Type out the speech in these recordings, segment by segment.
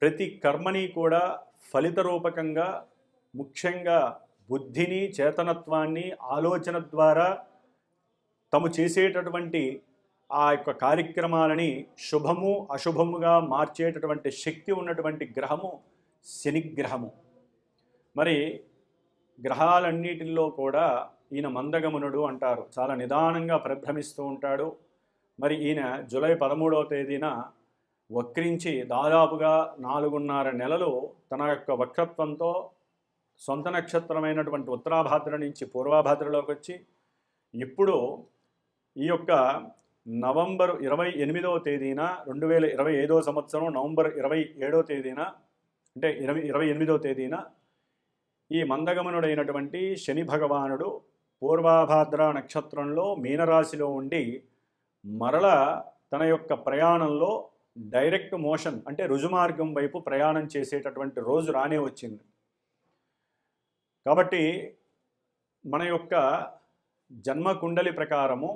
ప్రతి కర్మని కూడా ఫలిత రూపకంగా ముఖ్యంగా బుద్ధిని చేతనత్వాన్ని ఆలోచన ద్వారా తము చేసేటటువంటి ఆ యొక్క కార్యక్రమాలని శుభము అశుభముగా మార్చేటటువంటి శక్తి ఉన్నటువంటి గ్రహము శనిగ్రహము. మరి గ్రహాలన్నిటిల్లో కూడా ఈయన మందగమనుడు అంటారు. చాలా నిదానంగా పరిభ్రమిస్తూ ఉంటాడు. మరి ఈయన జూలై పదమూడవ తేదీన వక్రించి దాదాపుగా నాలుగున్నర నెలలు తన యొక్క వక్రత్వంతో సొంత నక్షత్రమైనటువంటి ఉత్తరాభాద్ర నుంచి పూర్వాభాద్రలోకి వచ్చి ఇప్పుడు ఈ యొక్క నవంబర్ ఇరవై ఎనిమిదవ తేదీన రెండు వేల ఇరవై ఐదవ సంవత్సరం నవంబర్ ఇరవై ఏడవ తేదీన అంటే ఇరవై ఇరవై ఎనిమిదవ తేదీన ఈ మందగమనుడైనటువంటి శని భగవానుడు పూర్వాభాద్ర నక్షత్రంలో మీనరాశిలో ఉండి మరల తన యొక్క ప్రయాణంలో డైరెక్ట్ మోషన్ అంటే రుజుమార్గం వైపు ప్రయాణం చేసేటటువంటి రోజు రానే వచ్చింది. కాబట్టి మన యొక్క జన్మ కుండలి ప్రకారము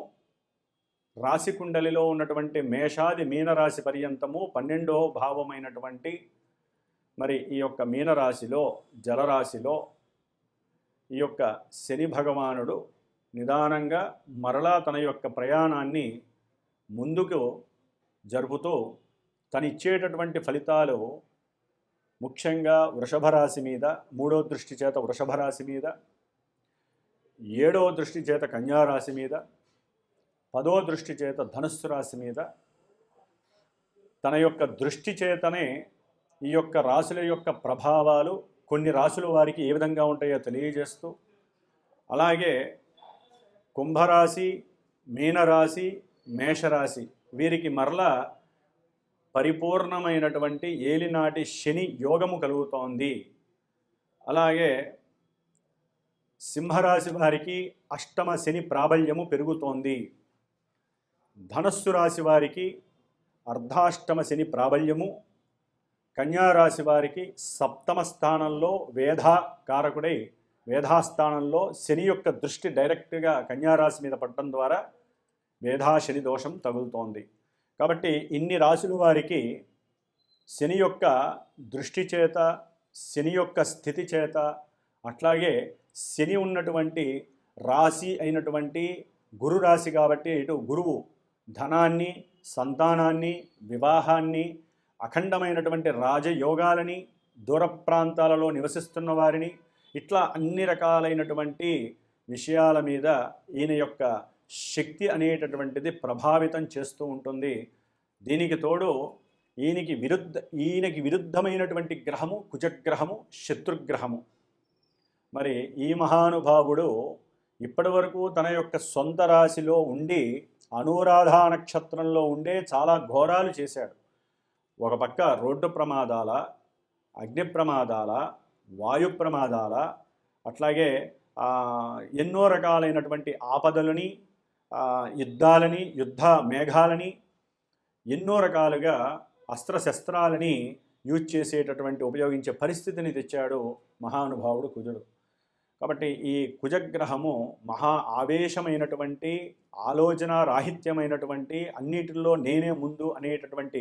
రాశి కుండలిలో ఉన్నటువంటి మేషాది మీనరాశి పర్యంతము పన్నెండో భావమైనటువంటి మరి ఈ యొక్క మీనరాశిలో జలరాశిలో ఈ యొక్క శని భగవానుడు నిదానంగా మరలా తన యొక్క ప్రయాణాన్ని ముందుకు జరుపుతూ తను ఇచ్చేటటువంటి ఫలితాలు ముఖ్యంగా వృషభ రాశి మీద మూడో దృష్టి చేత వృషభ రాశి మీద ఏడో దృష్టి చేత కన్యా రాశి మీద పదో దృష్టి చేత ధనుస్సు రాశి మీద తన యొక్క దృష్టి చేతనే ఈ యొక్క రాశుల యొక్క ప్రభావాలు కొన్ని రాశుల వారికి ఏ విధంగా ఉంటాయో తెలియజేస్తూ అలాగే కుంభరాశి మీనరాశి మేషరాశి వీరికి మరలా పరిపూర్ణమైనటువంటి ఏలినాటి శని యోగము కలుగుతోంది. అలాగే సింహరాశి వారికి అష్టమ శని ప్రాబల్యము పెరుగుతోంది. ధనస్సు రాశి వారికి అర్ధాష్టమ శని ప్రాబల్యము. కన్యారాశి వారికి సప్తమ స్థానంలో వేధా కారకుడై వేధాస్థానంలో శని యొక్క దృష్టి డైరెక్ట్గా కన్యారాశి మీద పడటం ద్వారా వేధా శని దోషం తగులుతోంది. కాబట్టి ఇన్ని రాశుల వారికి శని యొక్క దృష్టి చేత శని యొక్క స్థితి చేత అట్లాగే శని ఉన్నటువంటి రాశి అయినటువంటి గురు రాశి కాబట్టి ఇటు గురువు ధనాన్ని సంతానాన్ని వివాహాన్ని అఖండమైనటువంటి రాజయోగాలని దూర ప్రాంతాలలో నివసిస్తున్న వారిని ఇట్లా అన్ని రకాలైనటువంటి విషయాల మీద ఈయన యొక్క శక్తి అనేటటువంటిది ప్రభావితం చేస్తూ ఉంటుంది. దీనికి తోడు ఈయనకి విరుద్ధ ఈయనకి విరుద్ధమైనటువంటి గ్రహము కుజగ్రహము శత్రుగ్రహము. మరి ఈ మహానుభావుడు ఇప్పటి వరకు తన యొక్క సొంత రాశిలో ఉండి అనురాధ నక్షత్రంలో ఉండే చాలా ఘోరాలు చేశాడు. ఒక పక్క రోడ్డు ప్రమాదాల అగ్ని ప్రమాదాల వాయు ప్రమాదాల అట్లాగే ఎన్నో రకాలైనటువంటి ఆపదలని యుద్ధాలని యుద్ధ మేఘాలని ఎన్నో రకాలుగా అస్త్రశస్త్రాలని యూజ్ చేసేటటువంటి ఉపయోగించే పరిస్థితిని తెచ్చాడు మహానుభావుడు కుజుడు. కాబట్టి ఈ కుజగ్రహము మహా ఆవేశమైనటువంటి ఆలోచన రాహిత్యమైనటువంటి అన్నిటిలో నేనే ముందు అనేటటువంటి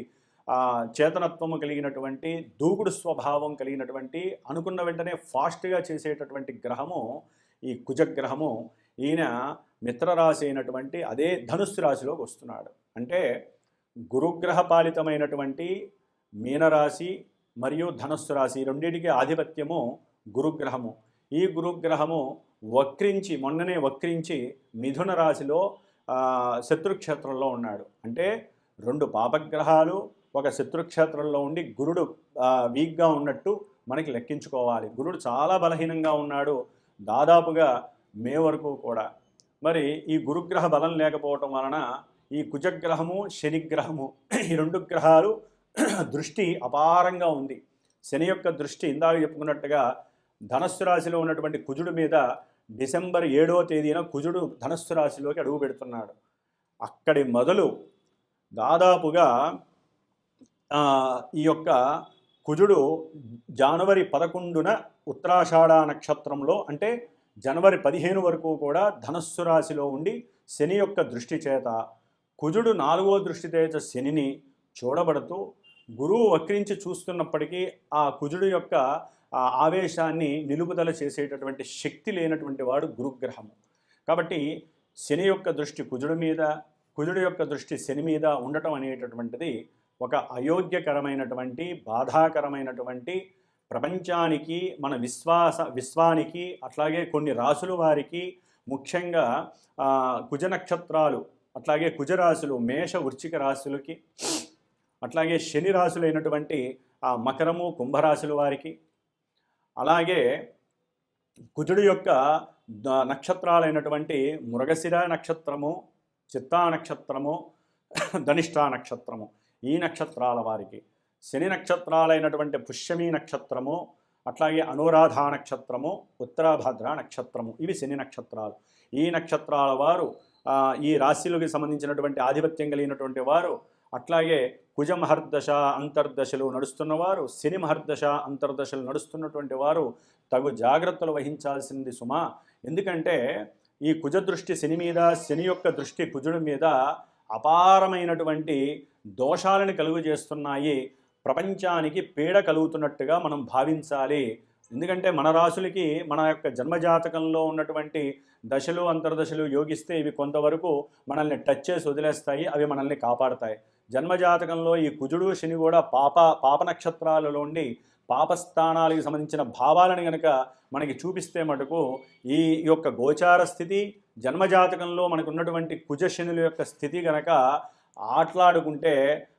చేతనత్వము కలిగినటువంటి దూకుడు స్వభావం కలిగినటువంటి అనుకున్న వెంటనే ఫాస్ట్గా చేసేటటువంటి గ్రహము ఈ కుజగ్రహము. ఈయన మిత్రరాశి అయినటువంటి అదే ధనుస్సు రాశిలోకి వస్తున్నాడు. అంటే గురుగ్రహ పాలితమైనటువంటి మీనరాశి మరియు ధనుస్సు రాశి రెండింటికి ఆధిపత్యము గురుగ్రహము. ఈ గురుగ్రహము వక్రించి మొన్ననే వక్రించి మిథున రాశిలో శత్రుక్షేత్రంలో ఉన్నాడు. అంటే రెండు పాపగ్రహాలు ఒక శత్రుక్షేత్రంలో ఉండి గురుడు వీక్గా ఉన్నట్టు మనకి లెక్కించుకోవాలి. గురుడు చాలా బలహీనంగా ఉన్నాడు. దాదాపుగా మే వరకు కూడా. మరి ఈ గురుగ్రహ బలం లేకపోవటం వలన ఈ కుజగ్రహము శనిగ్రహము ఈ రెండు గ్రహాలు దృష్టి అపారంగా ఉంది. శని యొక్క దృష్టి ఇందాక చెప్పుకున్నట్టుగా ధనస్సు రాశిలో ఉన్నటువంటి కుజుడు మీద డిసెంబర్ ఏడవ తేదీన కుజుడు ధనస్సు రాశిలోకి అడుగు పెడుతున్నాడు. అక్కడి మొదలు దాదాపుగా ఈ యొక్క కుజుడు జనవరి పదకొండున ఉత్తరాషాఢ నక్షత్రంలో అంటే జనవరి పదిహేను వరకు కూడా ధనస్సు రాశిలో ఉండి శని యొక్క దృష్టి చేత కుజుడు నాలుగో దృష్టి చేత శనిని చూడబడుతూ గురువు వక్రించి చూస్తున్నప్పటికీ ఆ కుజుడు యొక్క ఆవేశాన్ని నిలుపుదల చేసేటటువంటి శక్తి లేనటువంటి వాడు గురుగ్రహము. కాబట్టి శని యొక్క దృష్టి కుజుడి మీద కుజుడు యొక్క దృష్టి శని మీద ఉండటం అనేటటువంటిది ఒక అయోగ్యకరమైనటువంటి బాధాకరమైనటువంటి ప్రపంచానికి మన విశ్వాస విశ్వానికి అట్లాగే కొన్ని రాసుల వారికి ముఖ్యంగా కుజ నక్షత్రాలు అట్లాగే కుజరాశులు మేష వృచ్చిక రాశులకి అట్లాగే శని రాశులైనటువంటి ఆ మకరము కుంభరాశుల వారికి అలాగే కుజుడు యొక్క నక్షత్రాలైనటువంటి మృగశిర నక్షత్రము చిత్తా నక్షత్రము ధనిష్టా నక్షత్రము ఈ నక్షత్రాల వారికి. శని నక్షత్రాలైనటువంటి పుష్యమి నక్షత్రము అట్లాగే అనురాధ నక్షత్రము ఉత్తరాభద్ర నక్షత్రము ఇవి శని నక్షత్రాలు. ఈ నక్షత్రాల వారు ఈ రాశిలోకి సంబంధించినటువంటి ఆధిపత్యం కలిగినటువంటి వారు అట్లాగే కుజ మహర్దశ అంతర్దశలు నడుస్తున్నవారు శని మహర్దశ అంతర్దశలు నడుస్తున్నటువంటి వారు తగు జాగ్రత్తలు వహించాల్సింది సుమా. ఎందుకంటే ఈ కుజ దృష్టి శని మీద శని యొక్క దృష్టి కుజుడి మీద అపారమైనటువంటి దోషాలను కలుగు చేస్తున్నాయి ప్రపంచానికి పీడ కలుగుతున్నట్టుగా మనం భావించాలి. ఎందుకంటే మన రాశులకి మన యొక్క జన్మజాతకంలో ఉన్నటువంటి దశలు అంతర్దశలు యోగిస్తే ఇవి కొంతవరకు మనల్ని టచ్ చేసి వదిలేస్తాయి అవి మనల్ని కాపాడతాయి. జన్మజాతకంలో ఈ కుజుడు శని కూడా పాప పాప నక్షత్రాలలో ఉండి పాపస్థానాలకు సంబంధించిన భావాలను కనుక మనకి చూపిస్తే మటుకు ఈ యొక్క గోచార స్థితి జన్మజాతకంలో మనకున్నటువంటి కుజ శనుల యొక్క స్థితి కనుక ఆటలాడుకుంటే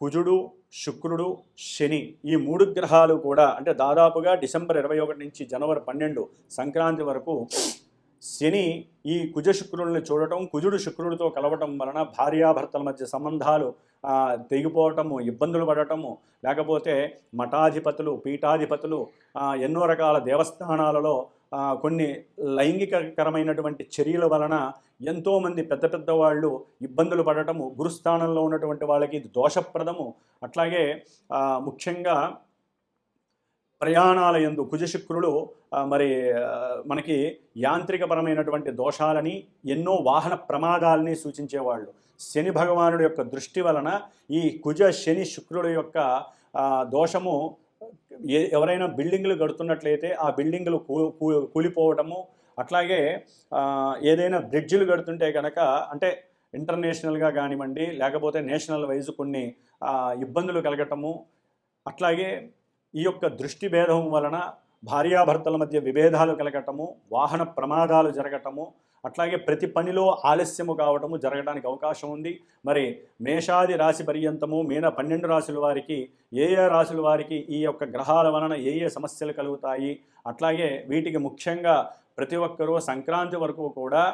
కుజుడు శుక్రుడు శని ఈ మూడు గ్రహాలు కూడా అంటే దాదాపుగా డిసెంబర్ ఇరవై ఒకటి నుంచి జనవరి పన్నెండు సంక్రాంతి వరకు శని ఈ కుజ శుక్రుల్ని చూడటం కుజుడు శుక్రుడితో కలవటం వలన భార్యాభర్తల మధ్య సంబంధాలు తెగిపోవటము ఇబ్బందులు పడటము లేకపోతే మఠాధిపతులు పీఠాధిపతులు ఎన్నో రకాల దేవస్థానాలలో కొన్ని లైంగికకరమైనటువంటి చర్యల వలన ఎంతోమంది పెద్ద పెద్ద వాళ్ళు ఇబ్బందులు పడటము గురుస్థానంలో ఉన్నటువంటి వాళ్ళకి ఇది దోషప్రదము. అట్లాగే ముఖ్యంగా ప్రయాణాల ఎందు కుజశుక్రుడు మరి మనకి యాంత్రికపరమైనటువంటి దోషాలని ఎన్నో వాహన ప్రమాదాలని సూచించేవాళ్ళు. శని భగవానుడి యొక్క దృష్టి వలన ఈ కుజ శని శుక్రుడు యొక్క దోషము ఏ ఎవరైనా బిల్డింగ్లు కడుతున్నట్లయితే ఆ బిల్డింగ్లు కూ కూలిపోవటము అట్లాగే ఏదైనా బ్రిడ్జిలు కడుతుంటే కనుక అంటే ఇంటర్నేషనల్గా కానివ్వండి లేకపోతే నేషనల్ వైజ్ కొన్ని ఇబ్బందులు కలగటము అట్లాగే ఈ యొక్క దృష్టి భేదం వలన భార్యాభర్తల మధ్య విభేదాలు కలగటము వాహన ప్రమాదాలు జరగటము అట్లాగే ప్రతి పనిలో ఆలస్యము కావటము జరగడానికి అవకాశం ఉంది. మరి మేషాది రాశి పర్యంతము మీన పన్నెండు రాశుల వారికి ఏ ఏ రాశుల వారికి ఈ యొక్క గ్రహాల వలన ఏ ఏ సమస్యలు కలుగుతాయి? అట్లాగే వీటికి ముఖ్యంగా ప్రతి ఒక్కరూ సంక్రాంతి వరకు కూడా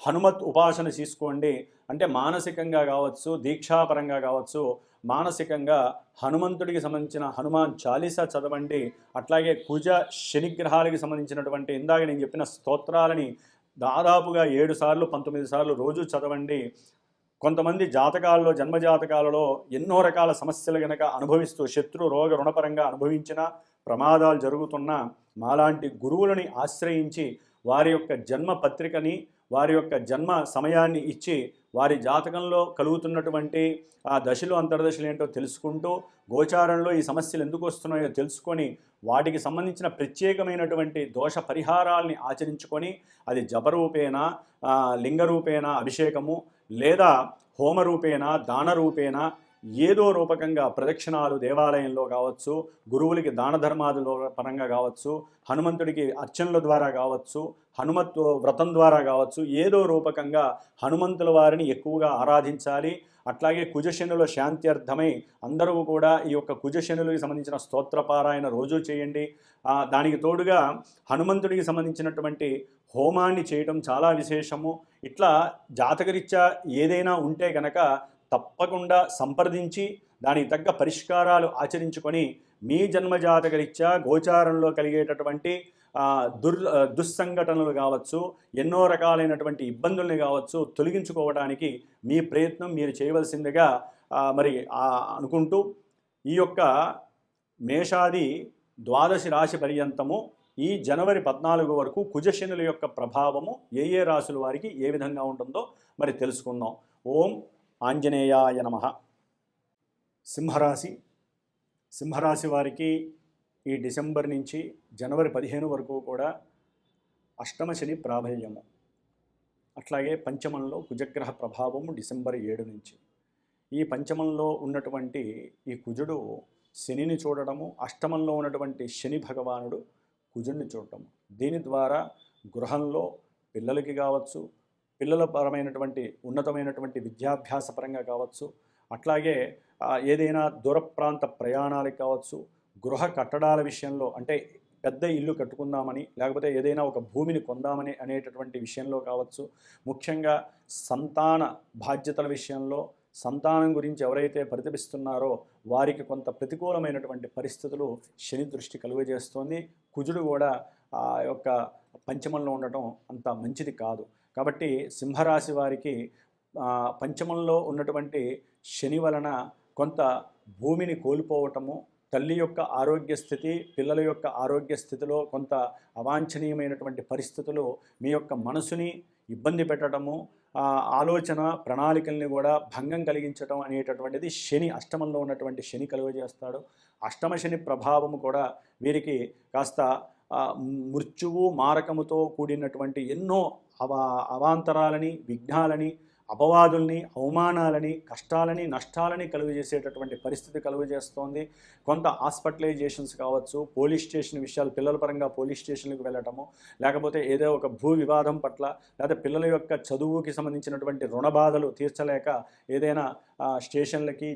హనుమత్ ఉపాసన తీసుకోండి అంటే మానసికంగా కావచ్చు దీక్షాపరంగా కావచ్చు మానసికంగా హనుమంతుడికి సంబంధించిన హనుమాన్ చాలీసా చదవండి. అట్లాగే కుజ శనిగ్రహాలకి సంబంధించినటువంటి ఇందాక నేను చెప్పిన స్తోత్రాలని దాదాపుగా ఏడు సార్లు పంతొమ్మిది సార్లు రోజు చదవండి. కొంతమంది జాతకాల్లో జన్మ జాతకాలలో ఎన్నో రకాల సమస్యలు గనక అనుభవిస్తూ శత్రు రోగ రుణపరంగా అనుభవించిన ప్రమాదాలు జరుగుతున్న మాలాంటి గురువులని ఆశ్రయించి వారి యొక్క జన్మ పత్రికని వారి యొక్క జన్మ సమయాన్ని ఇచ్చి వారి జాతకంలో కలుగుతున్నటువంటి ఆ దశలు అంతర్దశలు ఏంటో తెలుసుకుంటూ గోచారంలో ఈ సమస్యలు ఎందుకు వస్తున్నాయో తెలుసుకొని వాటికి సంబంధించిన ప్రత్యేకమైనటువంటి దోష పరిహారాల్ని ఆచరించుకొని అది జపరూపేణ లింగరూపేణ అభిషేకము లేదా హోమరూపేణ దానరూపేణ ఏదో రూపకంగా ప్రదక్షిణాలు దేవాలయంలో కావచ్చు గురువులకి దాన ధర్మాదుల పరంగా కావచ్చు హనుమంతుడికి అర్చనల ద్వారా కావచ్చు హనుమత్ వ్రతం ద్వారా కావచ్చు ఏదో రూపకంగా హనుమంతుల వారిని ఎక్కువగా ఆరాధించాలి. అట్లాగే కుజశనుల శాంత్యర్థమై అందరూ కూడా ఈ యొక్క కుజశనులకి సంబంధించిన స్తోత్రపారాయణ రోజు చేయండి. దానికి తోడుగా హనుమంతుడికి సంబంధించినటువంటి హోమాన్ని చేయటం చాలా విశేషము. ఇట్లా జాతకరీత్యా ఏదైనా ఉంటే గనక తప్పకుండా సంప్రదించి దానికి తగ్గ పరిష్కారాలు ఆచరించుకొని మీ జన్మజాతకరీత్యా గోచారంలో కలిగేటటువంటి దుర్ దుస్సంఘటనలు కావచ్చు ఎన్నో రకాలైనటువంటి ఇబ్బందుల్ని కావచ్చు తొలగించుకోవడానికి మీ ప్రయత్నం మీరు చేయవలసిందిగా మరి అనుకుంటూ ఈ యొక్క మేషాది ద్వాదశి రాశి పర్యంతము ఈ జనవరి పద్నాలుగు వరకు కుజశనుల యొక్క ప్రభావము ఏ ఏ రాశుల వారికి ఏ విధంగా ఉంటుందో మరి తెలుసుకుందాం. ఓం ఆంజనేయాయ నమ. సింహరాశి సింహరాశి వారికి ఈ డిసెంబర్ నుంచి జనవరి పదిహేను వరకు కూడా అష్టమ శని ప్రాబల్యము. అట్లాగే పంచమంలో కుజగ్రహ ప్రభావము డిసెంబర్ ఏడు నుంచి. ఈ పంచమంలో ఉన్నటువంటి ఈ కుజుడు శనిని చూడడము అష్టమంలో ఉన్నటువంటి శని భగవానుడు కుజుడిని చూడటము. దీని ద్వారా గృహంలో పిల్లలకి కావచ్చు పిల్లల పరమైనటువంటి ఉన్నతమైనటువంటి విద్యాభ్యాస పరంగా కావచ్చు అట్లాగే ఏదైనా దూర ప్రాంత ప్రయాణాలకు కావచ్చు గృహ కట్టడాల విషయంలో అంటే పెద్ద ఇల్లు కట్టుకుందామని లేకపోతే ఏదైనా ఒక భూమిని కొందామని అనేటటువంటి విషయంలో కావచ్చు. ముఖ్యంగా సంతాన బాధ్యతల విషయంలో సంతానం గురించి ఎవరైతే పరితపిస్తున్నారో వారికి కొంత ప్రతికూలమైనటువంటి పరిస్థితులు శని దృష్టి కలుగజేస్తోంది. కుజుడు కూడా ఆ యొక్క పంచమంలో ఉండటం అంత మంచిది కాదు. కాబట్టి సింహరాశి వారికి పంచమంలో ఉన్నటువంటి శని వలన కొంత భూమిని కోల్పోవటము తల్లి యొక్క ఆరోగ్య స్థితి పిల్లల యొక్క ఆరోగ్య స్థితిలో కొంత అవాంఛనీయమైనటువంటి పరిస్థితులు మీ యొక్క మనసుని ఇబ్బంది పెట్టడము ఆలోచన ప్రణాళికల్ని కూడా భంగం కలిగించడం అనేటటువంటిది శని అష్టమంలో ఉన్నటువంటి శని కలుగజేస్తాడు. అష్టమ శని ప్రభావము కూడా వీరికి కాస్త మృత్యువు మారకముతో కూడినటువంటి ఎన్నో అవా అవాంతరాలని విఘ్నాలని అపవాదుల్ని అవమానాలని కష్టాలని నష్టాలని కలుగజేసేటటువంటి పరిస్థితి కలుగజేస్తోంది. కొంత హాస్పిటలైజేషన్స్ కావచ్చు పోలీస్ స్టేషన్ విషయాలు పిల్లల పరంగా పోలీస్ స్టేషన్లకు వెళ్ళటము లేకపోతే ఏదో ఒక భూ వివాదం పట్ల లేదా పిల్లల యొక్క చదువుకి సంబంధించినటువంటి రుణ బాధలు తీర్చలేక ఏదైనా స్టేషన్లకి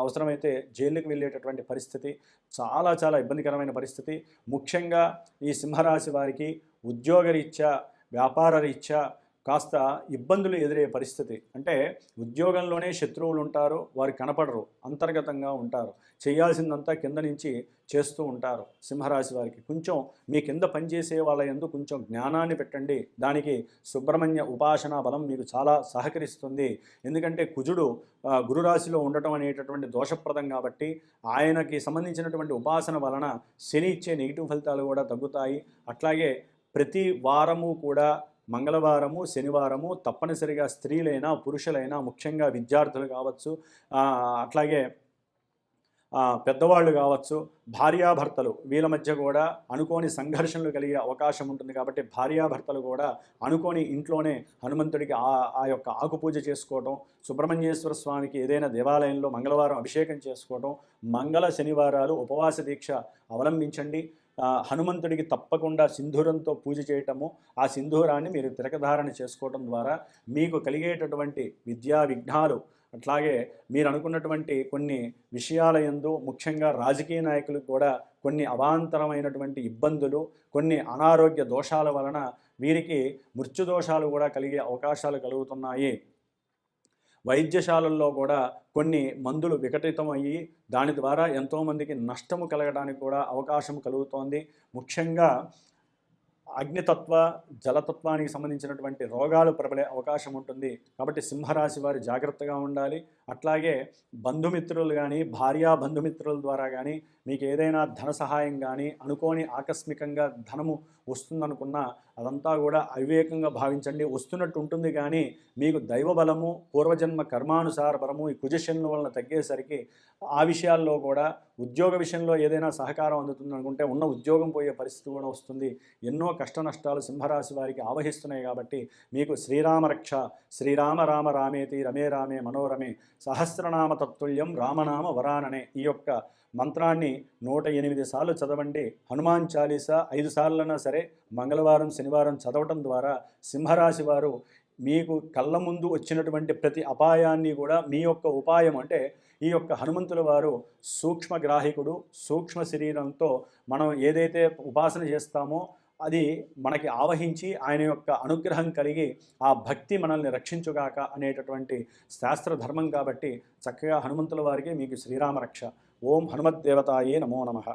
అవసరమైతే జైలుకి వెళ్ళేటటువంటి పరిస్థితి చాలా చాలా ఇబ్బందికరమైన పరిస్థితి. ముఖ్యంగా ఈ సింహరాశి వారికి ఉద్యోగరీత్యా వ్యాపార రీత్యా కాస్త ఇబ్బందులు ఎదురయ్యే పరిస్థితి. అంటే ఉద్యోగంలోనే శత్రువులు ఉంటారు వారు కనపడరు అంతర్గతంగా ఉంటారు. చేయాల్సిందంతా కింద నుంచి చేస్తూ ఉంటారు సింహరాశి వారికి. కొంచెం మీ కింద పనిచేసే వాళ్ళ ఎందు కొంచెం జ్ఞానాన్ని పెట్టండి. దానికి సుబ్రహ్మణ్య ఉపాసనా బలం మీకు చాలా సహకరిస్తుంది. ఎందుకంటే కుజుడు గురురాశిలో ఉండటం అనేటటువంటి దోషప్రదం కాబట్టి ఆయనకి సంబంధించినటువంటి ఉపాసన వలన శని ఇచ్చే నెగిటివ్ ఫలితాలు కూడా తగ్గుతాయి. అట్లాగే ప్రతి వారము కూడా మంగళవారము శనివారము తప్పనిసరిగా స్త్రీలైనా పురుషులైనా ముఖ్యంగా విద్యార్థులు కావచ్చు అట్లాగే పెద్దవాళ్ళు కావచ్చు భార్యాభర్తలు వీళ్ళ మధ్య కూడా అనుకోని సంఘర్షణలు కలిగే అవకాశం ఉంటుంది కాబట్టి భార్యాభర్తలు కూడా అనుకోని ఇంట్లోనే హనుమంతుడికి ఆ ఆ యొక్క ఆకుపూజ చేసుకోవటం సుబ్రహ్మణ్యేశ్వర స్వామికి ఏదైనా దేవాలయంలో మంగళవారం అభిషేకం చేసుకోవటం మంగళ శనివారాలు ఉపవాస దీక్ష అవలంబించండి. హనుమంతుడికి తప్పకుండా సింధూరంతో పూజ చేయటము ఆ సింధూరాన్ని మీరు తిరకధారణ చేసుకోవటం ద్వారా మీకు కలిగేటటువంటి విద్యా విఘ్నాలు అట్లాగే మీరు అనుకున్నటువంటి కొన్ని విషయాల యందు ముఖ్యంగా రాజకీయ నాయకులకు కూడా కొన్ని అవాంతరమైనటువంటి ఇబ్బందులు కొన్ని అనారోగ్య దోషాల వలన వీరికి మృత్యుదోషాలు కూడా కలిగే అవకాశాలు కలుగుతున్నాయి. వైద్యశాలల్లో కూడా కొన్ని మందులు వికటితమయ్యి దాని ద్వారా ఎంతోమందికి నష్టము కలగడానికి కూడా అవకాశం కలుగుతోంది. ముఖ్యంగా అగ్నితత్వ జలతత్వానికి సంబంధించినటువంటి రోగాలు ప్రబలే అవకాశం ఉంటుంది. కాబట్టి సింహరాశి వారు జాగ్రత్తగా ఉండాలి. అట్లాగే బంధుమిత్రులు కానీ భార్యా బంధుమిత్రుల ద్వారా కానీ మీకు ఏదైనా ధన సహాయం కానీ అనుకోని ఆకస్మికంగా ధనము వస్తుందనుకున్నా అదంతా కూడా అవివేకంగా భావించండి. వస్తున్నట్టు ఉంటుంది కానీ మీకు దైవ బలము పూర్వజన్మ కర్మానుసార బలము ఈ కుజశనుల వలన తగ్గేసరికి ఆ విషయాల్లో కూడా ఉద్యోగ విషయంలో ఏదైనా సహకారం అందుతుంది అనుకుంటే ఉన్న ఉద్యోగం పోయే పరిస్థితి కూడా వస్తుంది. ఎన్నో కష్ట నష్టాలు సింహరాశి వారికి ఆవహిస్తున్నాయి కాబట్టి మీకు శ్రీరామ రక్ష శ్రీరామ రామ రామేతి రమే రామే మనోరమే సహస్రనామ తత్తుల్యం రామనామ వరాననే ఈ యొక్క మంత్రాన్ని నూట ఎనిమిది సార్లు చదవండి. హనుమాన్ చాలీసా ఐదు సార్లైనా సరే మంగళవారం శనివారం చదవటం ద్వారా సింహరాశి వారు మీకు కళ్ళ ముందు వచ్చినటువంటి ప్రతి అపాయాన్ని కూడా మీ యొక్క ఉపాయం అంటే ఈ యొక్క హనుమంతుల వారు సూక్ష్మ గ్రాహికుడు సూక్ష్మ శరీరంతో మనం ఏదైతే ఉపాసన చేస్తామో అది మనకి ఆవహించి ఆయన యొక్క అనుగ్రహం కలిగి ఆ భక్తి మనల్ని రక్షించుగాక అనేటటువంటి శాస్త్ర ధర్మం కాబట్టి చక్కగా హనుమంతుల వారికి మీకు శ్రీరామ రక్ష ఓం హనుమద్దేవతాయే నమో నమః.